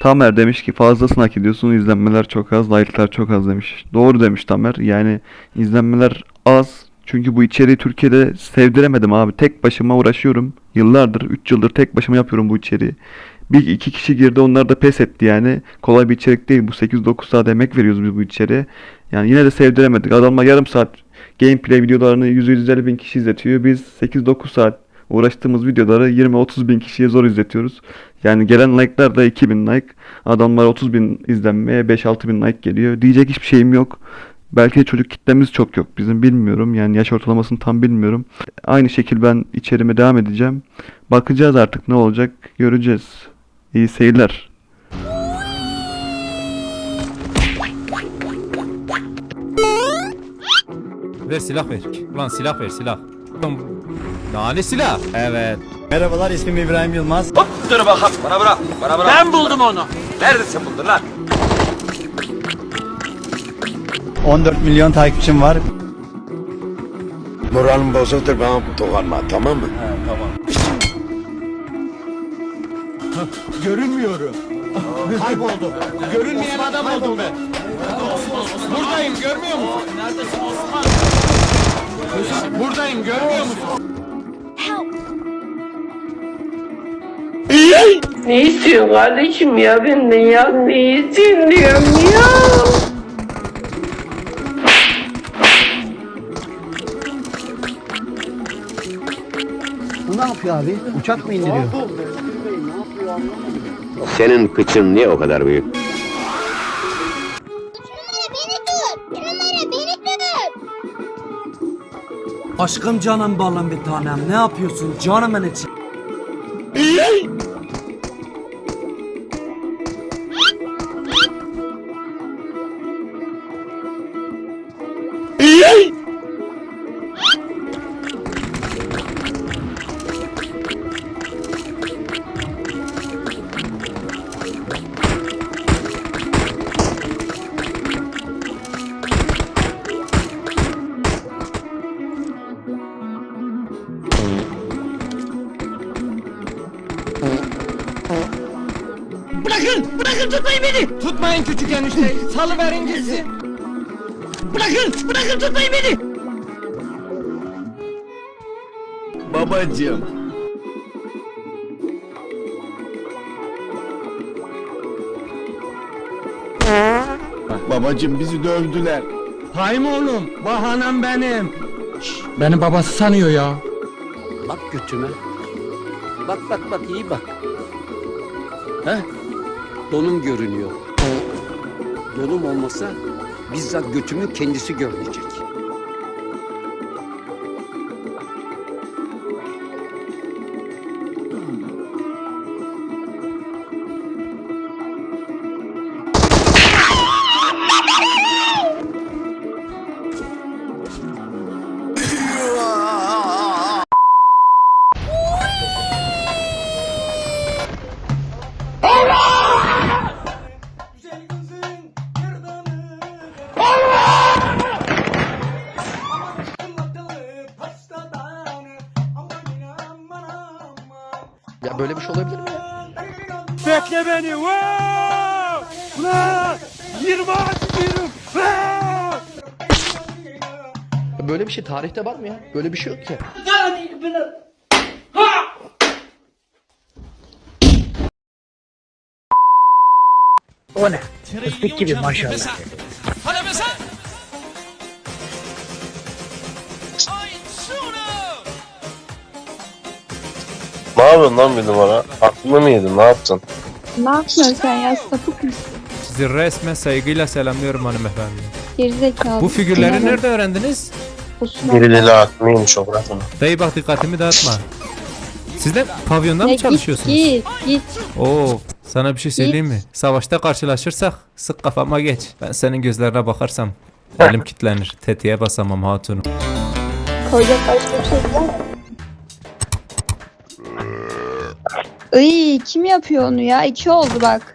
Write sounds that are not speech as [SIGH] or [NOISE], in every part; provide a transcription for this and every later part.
Tamer demiş ki fazlasını hak ediyorsun izlenmeler çok az like'lar çok az demiş. Doğru demiş Tamer. Yani izlenmeler az. Çünkü bu içeriği Türkiye'de sevdiremedim abi. Tek başıma uğraşıyorum. Yıllardır 3 yıldır tek başıma yapıyorum bu içeriği. Bir iki kişi girdi onlar da pes etti yani. Kolay bir içerik değil bu. 8-9 saat emek veriyoruz biz bu içeriğe. Yani yine de sevdiremedik. Adamlar yarım saat gameplay videolarını 100-150 bin kişi izletiyor. Biz 8-9 saat uğraştığımız videoları 20-30 bin kişiye zor izletiyoruz. Yani gelen like'lar da 2000 like. Adamlar 30 bin izlenmeye 5-6 bin like geliyor. Diyecek hiçbir şeyim yok. Belki de çocuk kitlemiz çok yok bizim bilmiyorum. Yani yaş ortalamasını tam bilmiyorum. Aynı şekil ben içerime devam edeceğim. Bakacağız artık ne olacak göreceğiz. İyi seyirler. Ver silah ver. Ulan silah ver silah. Ulan Nane silah. Evet. Merhabalar ismim İbrahim Yılmaz. Dur bakalım bana bırak. Bana bırak. Ben buldum onu. Neredesin buldun lan? 14 milyon takipçim var. Moralim bozuktur bana dokunma tamam mı? [LAUGHS] Görünmüyorum. [LAUGHS] Kayboldum. Görünmeyen adam oldum ben. Buradayım görmüyor musun? Neredesin Osman? Buradayım görmüyor musun? Ne istiyorsun kardeşim ya benden ya? Ne istiyorsun diyorum ya? Bu ne yapıyor abi? Uçak mı indiriyor? Senin kıçın niye o kadar büyük? beni tut. Şunlara beni tut. Aşkım canım balım bir tanem. Ne yapıyorsun? Canımın içi. Bırakın! Bırakın tutmayın beni! Tutmayın küçük enişte. Salıverin gitsin. Bırakın! Bırakın tutmayın beni! Babacığım. Babacığım bizi dövdüler. Hayım oğlum. Bahanem benim. Beni babası sanıyor ya. Bak götüme. Bak bak bak iyi bak. He? Donum görünüyor. Donum olmasa bizzat götümü kendisi görünecek. Bekle beni. Wow! Ulan! 20 ağaç diyorum. Ya Böyle bir şey tarihte var mı ya? Böyle bir şey yok ki. O ne? Fıstık gibi maşallah. Yapıyorsun lan bir numara? Aklını mı yedin ne yaptın? Ne yapıyorsun sen ya? Sapık mısın? Sizi resmen saygıyla selamlıyorum hanımefendi. Gerizekalı. Bu figürleri nerede öğrendiniz? Birileri aklıymış o bırak onu. Dayı bak dikkatimi dağıtma. Siz de pavyonda mı çalışıyorsunuz? Git git. Oo, sana bir şey söyleyeyim mi? Savaşta karşılaşırsak sık kafama geç. Ben senin gözlerine bakarsam elim [LAUGHS] kilitlenir. Tetiğe basamam hatunum. Koyacak başka bir şey. Iy kim yapıyor onu ya? İki oldu bak.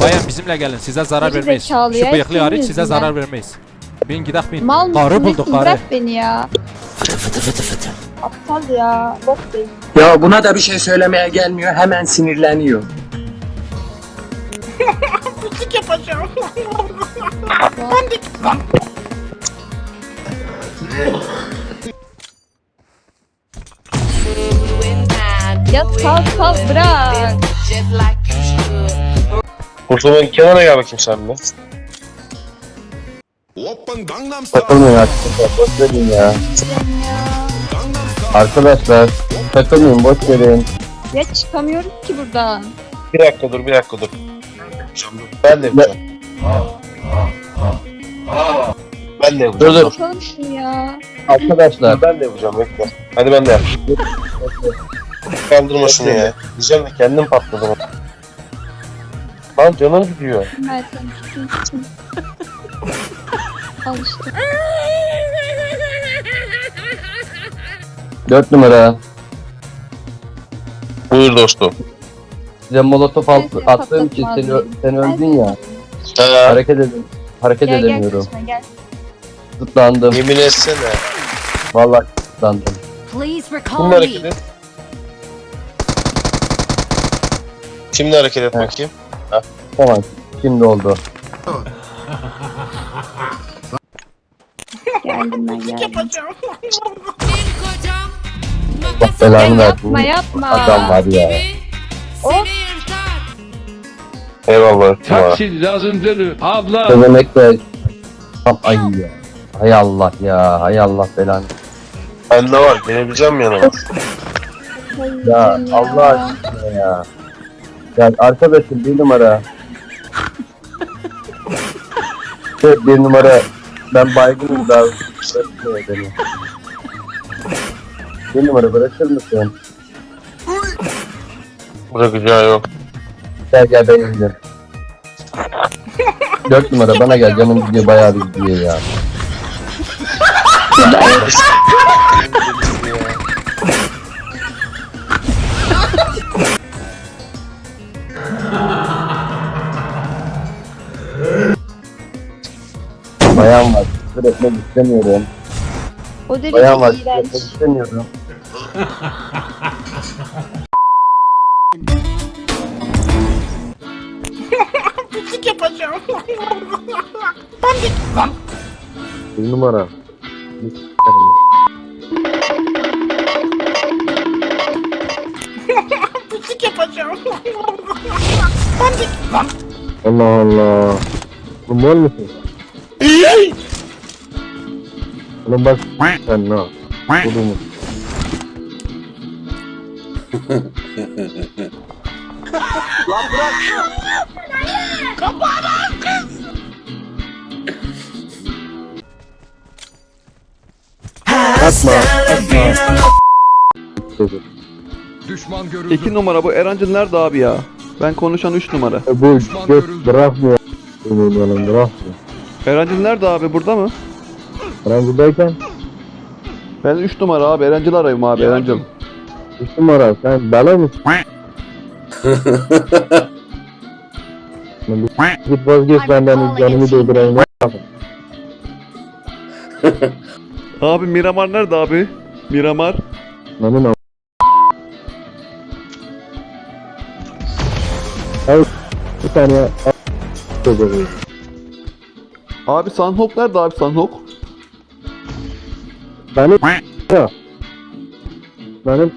Bayan bizimle gelin. Size zarar Geri vermeyiz. zekalı Şu ya, bıyıklı senin hariç size zarar vermeyiz. Bin gidak bin. Mal mısın? Karı nesin? bulduk karı. Bırak beni ya. Aptal ya. Bok değil. Ya buna da bir şey söylemeye gelmiyor. Hemen sinirleniyor. [LAUGHS] Ya sal sal bırak. Kurtulma kenara gel bakayım sen de. Takılmayın arkadaşlar. Boş verin ya. Arkadaşlar takılmayın boş verin. Ya çıkamıyorum ki buradan. Bir dakika dur bir dakika dur. Ben de yapacağım. Ben de yapacağım. Dur dur. Yapalım şunu ya. Arkadaşlar ben de yapacağım bekle. Hadi ben de yap. [LAUGHS] Kaldırma şunu ya. Diyeceğim de kendim patladım. Lan canım gidiyor. Al işte. Dört numara. Buyur dostum. Size molotof at, Ben seni attığım için seni, mıyım? sen Ben öldün ya. Ha, Hareket edin. Hareket Gel gel edemiyorum. kaçma gel. Tutlandım. yemin etsene. Vallahi tutlandım. Please recall Kimle hareket et? Kimle hareket et bakayım? Tamam. Şimdi oldu. [LAUGHS] Geldim ben geldim. Allah belanı versin. Yapma yapma. Adam var ya. Eyvallah. Tamam. lazımdır. Abla. Söylemek de tam ay ya. Hay Allah ya. Hay Allah belanı. Bende var. Gelebileceğim yanıma. Hayır Ya Allah aşkına ya. Ya arkadaşım bir numara. Şey, bir numara. Ben baygınım daha. Bırakmıyor beni. Bir numara bırakır mısın? Bırakacağı yok. Gel gel ben ineceğim. Dört numara bana gel canım gidiyor bayağı bir gidiyor ya. [LAUGHS] Bayan var. Küfür etmek istemiyorum. O derece Bayan var. Küfür iğrenç. etmek istemiyorum. Bir numara. Bir s**erim. Allah Allah. Bu mal mısın? Ulan bak sen ne? Kudumu. Atma, atma. Dedi. Düşman görüldü. İki numara bu Erancıl nerede abi ya? Ben konuşan üç numara. Bu göt bırakmıyor. Bırakmıyor. Erancıl nerede abi burada mı? Ben buradayken Ben üç numara abi Erancıl arayayım abi Erancıl. üç numara sen? Lan bir- [LAUGHS] Git vazgeç benden canımı doldurayım. Ne yapayım? [LAUGHS] Abi Miramar nerede abi? Miramar. Lanın am- Hayır. Bir saniye. Doldurayım. Abi Sunhawk nerede abi Sunhawk? Benim ya. Benim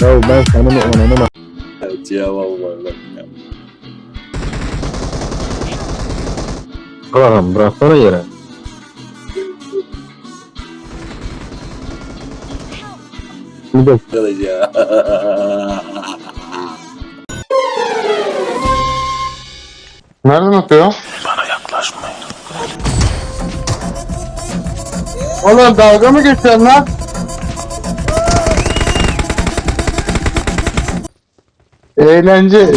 Ya [LAUGHS] ben senin ananı Bırakın bıraksana yere. Bir de Nereden atıyor? Oğlum dalga mı geçiyorsun lan? Eğlence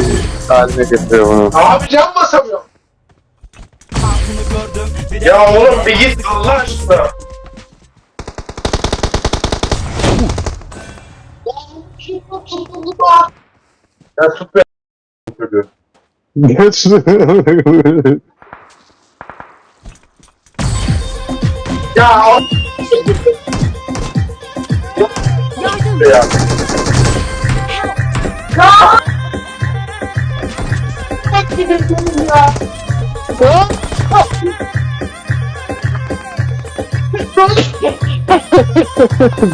haline getiriyor bunu. Abi can basamıyorum. Ya oğlum bir git Allah aşkına. Ya tut be çocuğu.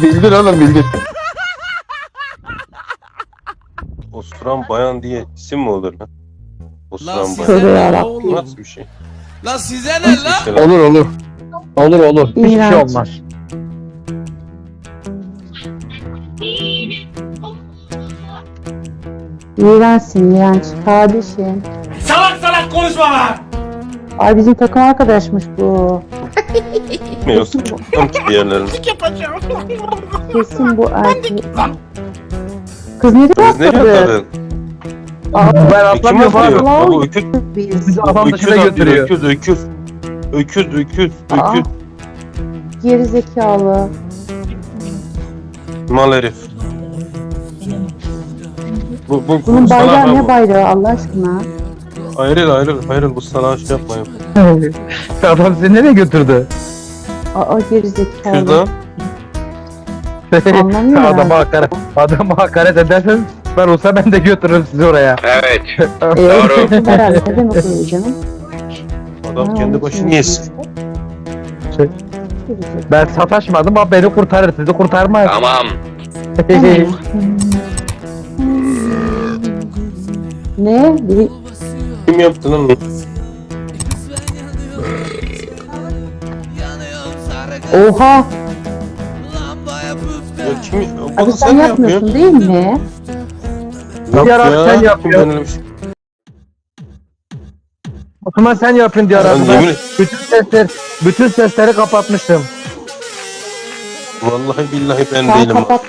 Bildin oğlum bildin. Osuran bayan diye isim mi olur lan? Lan bayan. size ne Bu oğlum? nasıl bir şey? Lan size ne lan? İşte lan. Olur olur. Olur olur. Hiçbir şey İğrenç. olmaz. İğrençsin iğrenç. Kardeşim. Salak salak konuşma lan! Ay bizim takım arkadaşmış bu. Gitmiyorsun. Tam ki diğerlerini. Kesin bu erkek. Kız nereye Kız nereye atladı? atladın? Ben Kim atlamıyorum abi. atlıyor? Bu öküz. Biz Bizi adam Öküz dışına götürüyor. Öküz, öküz. Öküz, öküz, Aa. öküz. geri zekalı. Mal herif. Bu, bu, Bunun bu bayrağı ne bu. bayrağı Allah aşkına? Ayrıl, ayrıl, ayrıl. Bu salağa şey yapmayın. [LAUGHS] adam seni nereye götürdü? Aa geri Öküz zekalı. lan. Anlamıyorum [LAUGHS] Adama ben. hakaret, adama hakaret edersen ben olsa ben de götürürüm sizi oraya. Evet. [LAUGHS] Ee, Doğru. herhalde ne demek öyle canım? Adam kendi başını yesin. Şey. Ben sataşmadım ama beni kurtarır sizi kurtarmaz. Tamam. Ne? Bir Kim yaptı lan onu? Oha! Ya kim? Abi Bunu sen yapmıyorsun değil mi? Yok Diğer abi ya, sen kim yapıyorsun. ben öyle bir şey- O zaman sen yapın diye Ben aradım. yemin- Bütün sesler, bütün sesleri kapatmıştım. Vallahi billahi ben Sen değilim. kapat.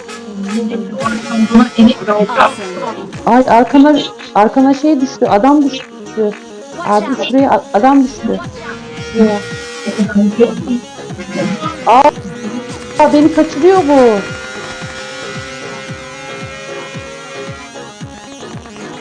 Ay arkana arkana şey düştü. Adam düştü. Abi şuraya a- adam düştü. Şuraya. Aa, aa, beni kaçırıyor bu.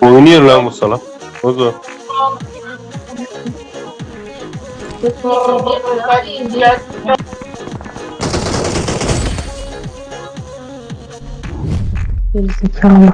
Oynuyor lan bu salak. Ozo. Gerizekalı.